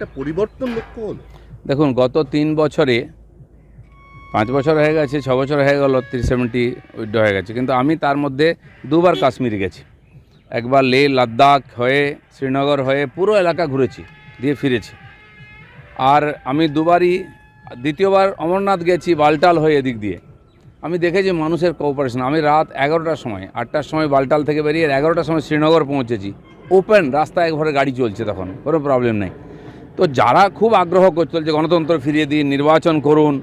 একটা পরিবর্তন লক্ষ্য হলো। দেখুন, গত তিন বছরে, পাঁচ বছর হয়ে গেছে, ছ বছর হয়ে গেল থ্রি সেভেন্টি উইথড্র হয়ে গেছে। কিন্তু আমি তার মধ্যে দুবার কাশ্মীর গেছি। একবার লে লাদাখ হয়ে, শ্রীনগর হয়ে, পুরো এলাকা ঘুরেছি, দিয়ে ফিরেছি। আর আমি দুবারই, দ্বিতীয়বার অমরনাথ গেছি, বালটাল হয়ে এদিক দিয়ে। আমি দেখেছি মানুষের কোঅপারেশন আমি রাত এগারোটার সময়, আটটার সময় বালটাল থেকে বেরিয়ে এগারোটার সময় শ্রীনগর পৌঁছেছি। ওপেন রাস্তায় একবারে গাড়ি চলছে তখন, কোনো প্রবলেম নেই। তো যারা খুব আগ্রহ করছে যে গণতন্ত্র ফিরিয়ে দিন, নির্বাচন করুন,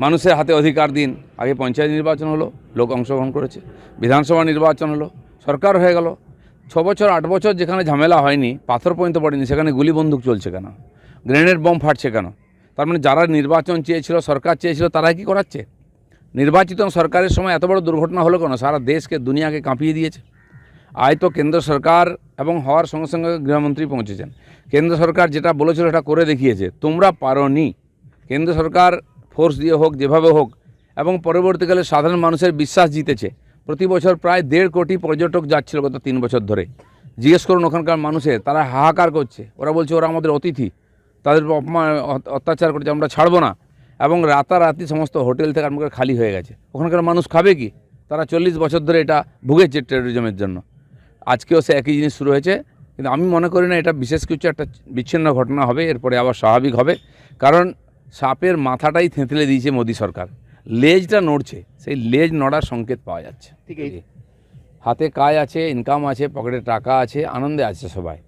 মানুষের হাতে অধিকার দিন। আগে পঞ্চায়েত নির্বাচন হলো, লোক অংশগ্রহণ করেছে। বিধানসভা নির্বাচন হলো, সরকার হয়ে গেল। ছ বছর, আট বছর যেখানে ঝামেলা হয়নি, পাথর পর্যন্ত পড়েনি, সেখানে গুলি বন্দুক চলছে কেন? গ্রেনেড বম ফাটছে কেন? তার মানে যারা নির্বাচন চেয়েছিল, সরকার চেয়েছিল তারা কি করাচ্ছে? নির্বাচিত সরকারের সময় এত বড় দুর্ঘটনা হলো কেন? সারা দেশকে, দুনিয়াকে কাঁপিয়ে দিয়েছে। আয় তো কেন্দ্র সরকার এবং হওয়ার সঙ্গে সঙ্গে গৃহমন্ত্রী পৌঁছেছেন। কেন্দ্র সরকার যেটা বলেছিল সেটা করে দেখিয়েছে। তোমরা পারোনি। কেন্দ্র সরকার ফোর্স দিয়ে হোক, যেভাবে হোক, এবং পরবর্তীকালে সাধারণ মানুষের বিশ্বাস জিতেছে। প্রতি বছর প্রায় দেড় কোটি পর্যটক যাচ্ছিল গত তিন বছর ধরে। জিজ্ঞেস করুন ওখানকার মানুষের, তারা হাহাকার করছে। ওরা বলছে, ওরা আমাদের অতিথি। তাদের অপমান, অত্যাচার করছে, আমরা ছাড়বো না। এবং রাতারাতি সমস্ত হোটেল থেকে আরম্ভ করে খালি হয়ে গেছে। ওখানকার মানুষ খাবে কি? তারা চল্লিশ বছর ধরে এটা ভুগেছে টেরোরিজমের জন্য। আজকেও সে একই জিনিস শুরু হয়েছে। কিন্তু আমি মনে করি না এটা বিশেষ কিছু একটা বিচ্ছিন্ন ঘটনা হবে এরপরে আবার স্বাভাবিক হবে। কারণ সাপের মাথাটাই থেঁতলে দিয়েছে মোদী সরকার। লেজটা নড়ছে সেই লেজ নড়ার সংকেত পাওয়া যাচ্ছে। ঠিক আছে হাতে কাজ আছে ইনকাম আছে পকেটে টাকা আছে আনন্দে আছে সবাই।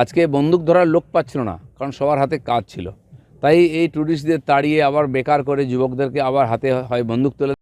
আজকে বন্দুক ধরার লোক পাচ্ছিল না কারণ সবার হাতে কাজ ছিল। তাই এই ট্যুরিস্টদের তাড়িয়ে আবার বেকার করে যুবকদেরকে আবার হাতে হয় বন্দুক তুলে